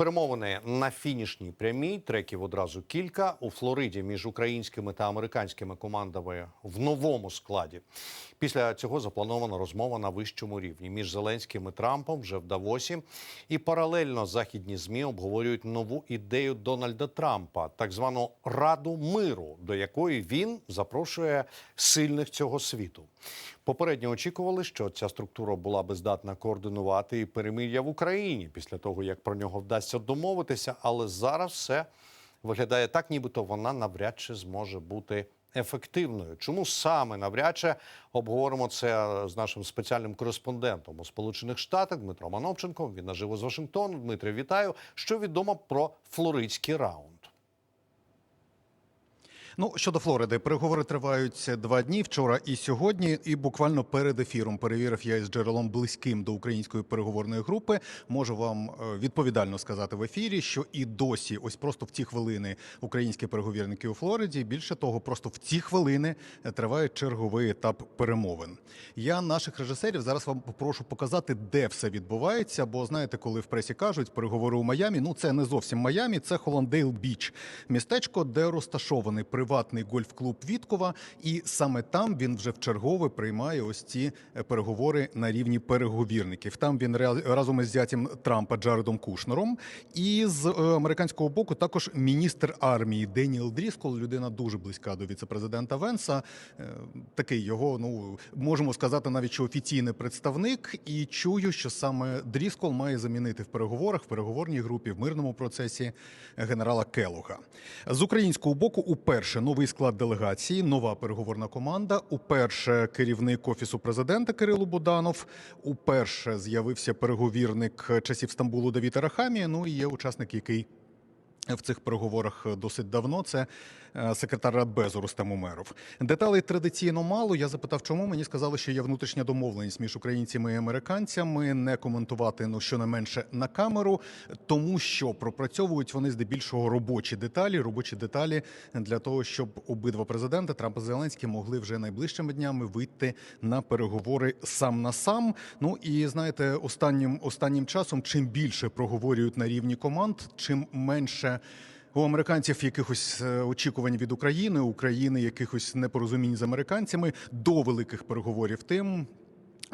Перемовини на фінішній прямій треків одразу кілька у Флориді між українськими та американськими командами в новому складі. Після цього запланована розмова на вищому рівні між Зеленським і Трампом вже в Давосі. І паралельно західні змі обговорюють нову ідею Дональда Трампа, так звану Раду миру, до якої він запрошує сильних цього світу. Попередньо очікували, що ця структура була би здатна координувати і перемир'я в Україні після того, як про нього вдасться домовитися. Але зараз все виглядає так, нібито вона навряд чи зможе бути ефективною. Чому саме навряд чи обговоримо це з нашим спеціальним кореспондентом у Сполучених Штатах Дмитром Ановченком. Він наживо з Вашингтону. Дмитре, вітаю. Що відомо про флоридський раунд? Ну щодо Флориди, переговори тривають два дні вчора і сьогодні. І буквально перед ефіром перевірив я із джерелом близьким до української переговорної групи. Можу вам е, відповідально сказати в ефірі, що і досі, ось просто в ці хвилини, українські переговірники у Флориді. Більше того, просто в ці хвилини е, триває черговий етап перемовин. Я наших режисерів зараз вам попрошу показати, де все відбувається. Бо знаєте, коли в пресі кажуть переговори у Майамі, ну це не зовсім Майамі, це Холландейл Біч, містечко, де розташований приватний гольф-клуб Віткова, і саме там він вже вчергове приймає ось ці е, переговори на рівні переговірників. Там він разом із зятям Трампа Джаредом Кушнером, і з е, американського боку також міністр армії Деніел Дріскол, людина дуже близька до віцепрезидента Венса. Е, Такий його, ну можемо сказати, навіть що офіційний представник. І чую, що саме Дріскол має замінити в переговорах в переговорній групі в мирному процесі генерала Келуга. З українського боку, уперше новий склад делегації, нова переговорна команда. Уперше керівник офісу президента Кирило Буданов. Уперше з'явився переговірник часів Стамбулу Давід Рахамія. Ну і є учасник, який в цих переговорах досить давно. Це е, секретар Радбезу Рустем Умеров. Деталей традиційно мало. Я запитав, чому мені сказали, що є внутрішня домовленість між українцями і американцями не коментувати ну щонайменше на камеру, тому що пропрацьовують вони здебільшого робочі деталі, робочі деталі для того, щоб обидва президенти Трамп і Зеленський могли вже найближчими днями вийти на переговори сам на сам. Ну і знаєте, останнім останнім часом, чим більше проговорюють на рівні команд, чим менше. У американців якихось е, очікувань від України, України якихось непорозумінь з американцями до великих переговорів. Тим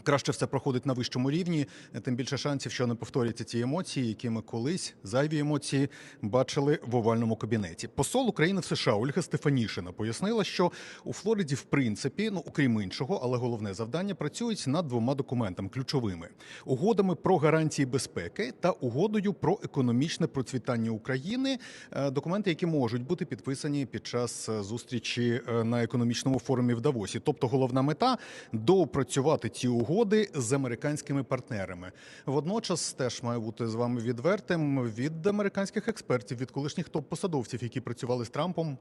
краще все проходить на вищому рівні, тим більше шансів, що не повторяться ці емоції, які ми колись зайві емоції бачили в овальному кабінеті. Посол України в США Ольга Стефанішина пояснила, що у Флориді, в принципі, ну окрім іншого, але головне завдання працюють над двома документами ключовими: угодами про гарантії безпеки та угодою про економічне процвітання України. Е, Документи, які можуть бути підписані під час е, зустрічі е, на економічному форумі в Давосі. Тобто, головна мета доопрацювати ці угоди з американськими партнерами. Водночас теж маю бути з вами відвертим від американських експертів, від колишніх топ-посадовців, які працювали з Трампом.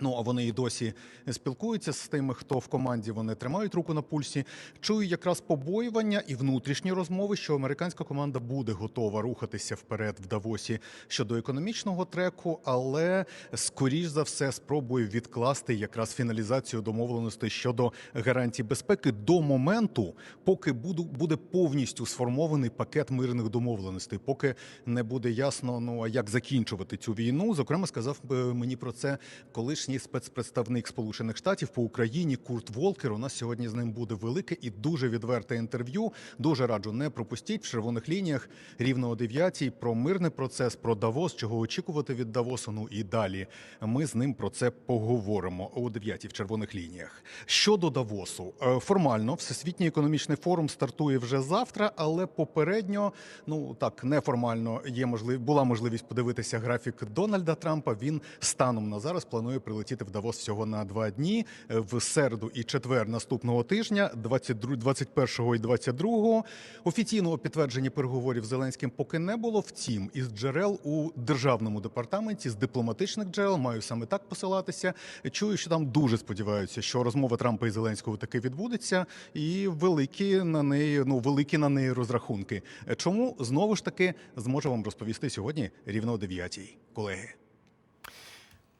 Ну, а вони і досі спілкуються з тими, хто в команді вони тримають руку на пульсі. Чую якраз побоювання і внутрішні розмови, що американська команда буде готова рухатися вперед в Давосі щодо економічного треку, але скоріш за все спробує відкласти якраз фіналізацію домовленостей щодо гарантій безпеки до моменту, поки буде повністю сформований пакет мирних домовленостей, поки не буде ясно, ну а як закінчувати цю війну. Зокрема, сказав е, мені про це колишній спецпредставник Сполучених Штатів по Україні Курт Волкер. У нас сьогодні з ним буде велике і дуже відверте інтерв'ю. Дуже раджу не пропустіть в червоних лініях рівно о 9 про мирний процес, про Давос, чого очікувати від Давосу. Ну і далі ми з ним про це поговоримо о 9 в червоних лініях. Щодо Давосу, е, формально всесвітній економічний форум стартує вже завтра, але попередньо, ну так неформально, є можлив... була можливість подивитися графік Дональда Трампа. Він станом на зараз планує прилетіти в Давос всього на два дні е, в середу і четвер наступного тижня, 22, 21 і 22. Офіційного підтвердження переговорів з Зеленським поки не було. Втім, із джерел у державному департаменті з дипломатичних джерел маю саме так посилатися. Чую, що там дуже сподіваються, що розмова Трампа і Зеленського таки відбудеться, і великі на неї, ну великі на неї розрахунки. Чому знову ж таки зможу вам розповісти сьогодні рівно о 9 колеги.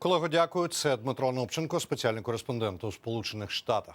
Колего, дякую. Це Дмитро Нопченко, спеціальний кореспондент у Сполучених Штатах.